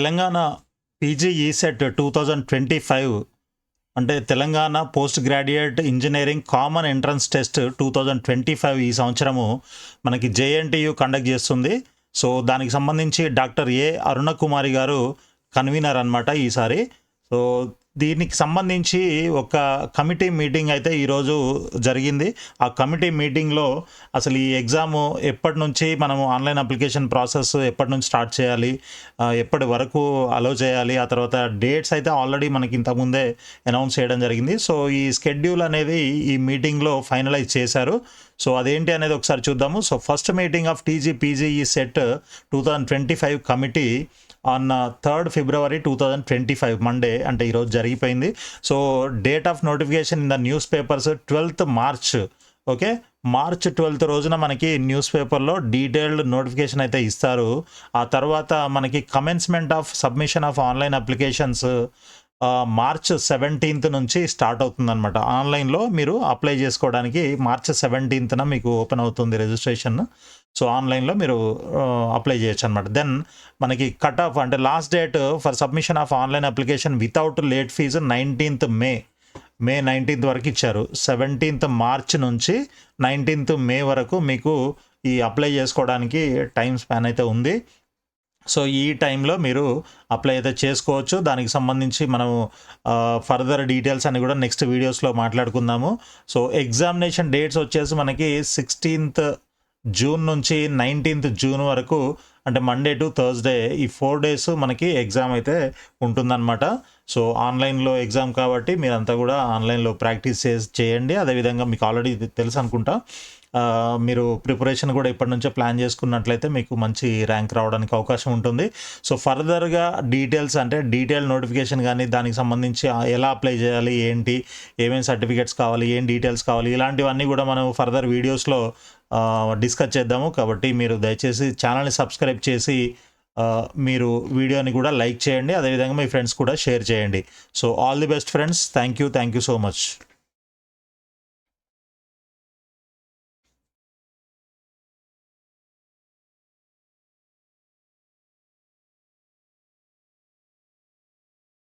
Telangana PG ECET two thousand twenty five అంటే Telangana post graduate engineering common entrance test two thousand twenty five ఈ సంవత్సరము మనకి JNTU conduct చేస్తుంది. So దానికి సంబంధించి డాక్టర్ ఏ అరుణ కుమారి గారు కన్వీనర్ అనమాట ఈసారి. సో దీనికి సంబంధించి ఒక కమిటీ మీటింగ్ అయితే ఈరోజు జరిగింది. ఆ కమిటీ మీటింగ్లో అసలు ఈ ఎగ్జామ్ ఎప్పటి నుంచి మనము ఆన్లైన్ అప్లికేషన్ ప్రాసెస్ ఎప్పటి నుంచి స్టార్ట్ చేయాలి ఎప్పటి వరకు అలో చేయాలి ఆ తర్వాత డేట్స్ అయితే ఆల్రెడీ మనకి ఇంతకుముందే అనౌన్స్ చేయడం జరిగింది. సో ఈ స్కెడ్యూల్ అనేది ఈ మీటింగ్లో ఫైనలైజ్ చేశారు. సో అదేంటి అనేది ఒకసారి చూద్దాము. So first meeting of TG PGE CET two thousand twenty five committee on third February two thousand twenty five Monday అంటే ఈరోజు జరిగిపోయింది. So date of notification in the newspapers twelfth March okay? March twelfth రోజున మనకి news పేపర్లో detailed notification అయితే ఇస్తారు. ఆ తర్వాత మనకి commencement of submission of online applications March seventeenth నుంచి స్టార్ట్ అవుతుందన్నమాట. ఆన్లైన్లో మీరు అప్లై చేసుకోవడానికి మార్చ్ సెవెంటీన్త్న మీకు ఓపెన్ అవుతుంది రిజిస్ట్రేషన్. సో ఆన్లైన్లో మీరు అప్లై చేయొచ్చు అనమాట దెన్ మనకి కట్ ఆఫ్ అంటే last date for submission of online application without late fee nineteenth May. May nineteenth వరకు ఇచ్చారు. సెవెంటీన్త్ మార్చ్ నుంచి నైన్టీన్త్ మే వరకు మీకు ఈ అప్లై చేసుకోవడానికి టైం స్పాన్ అయితే ఉంది. సో ఈ టైంలో మీరు అప్లై అయితే చేసుకోవచ్చు. దానికి సంబంధించి మనము ఫర్దర్ డీటెయిల్స్ అని కూడా నెక్స్ట్ వీడియోస్లో మాట్లాడుకుందాము. సో ఎగ్జామినేషన్ డేట్స్ వచ్చేసి మనకి సిక్స్టీన్త్ జూన్ నుంచి నైన్టీన్త్ జూన్ వరకు అంటే మండే టు థర్స్డే ఈ ఫోర్ డేస్ మనకి ఎగ్జామ్ అయితే ఉంటుందన్నమాట. సో ఆన్లైన్లో ఎగ్జామ్ కాబట్టి మీరంతా కూడా ఆన్లైన్లో ప్రాక్టీస్ చేసి చేయండి. అదేవిధంగా మీకు ఆల్రెడీ తెలుసు అనుకుంటా. మీరు ప్రిపరేషన్ కూడా ఇప్పటి నుంచే ప్లాన్ చేసుకున్నట్లయితే మీకు మంచి ర్యాంక్ రావడానికి అవకాశం ఉంటుంది. సో ఫర్దర్గా డీటెయిల్స్ అంటే డీటెయిల్ నోటిఫికేషన్ కానీ దానికి సంబంధించి ఎలా అప్లై చేయాలి ఏంటి ఏమేమి సర్టిఫికేట్స్ కావాలి ఏం డీటెయిల్స్ కావాలి ఇలాంటివన్నీ కూడా మనం ఫర్దర్ వీడియోస్లో డిస్కస్ చేద్దాము. కాబట్టి మీరు దయచేసి ఛానల్ని సబ్స్క్రైబ్ చేసి మీరు వీడియోని కూడా లైక్ చేయండి. అదేవిధంగా మీ ఫ్రెండ్స్ కూడా షేర్ చేయండి. So all the best friends. Thank you. Thank you so much.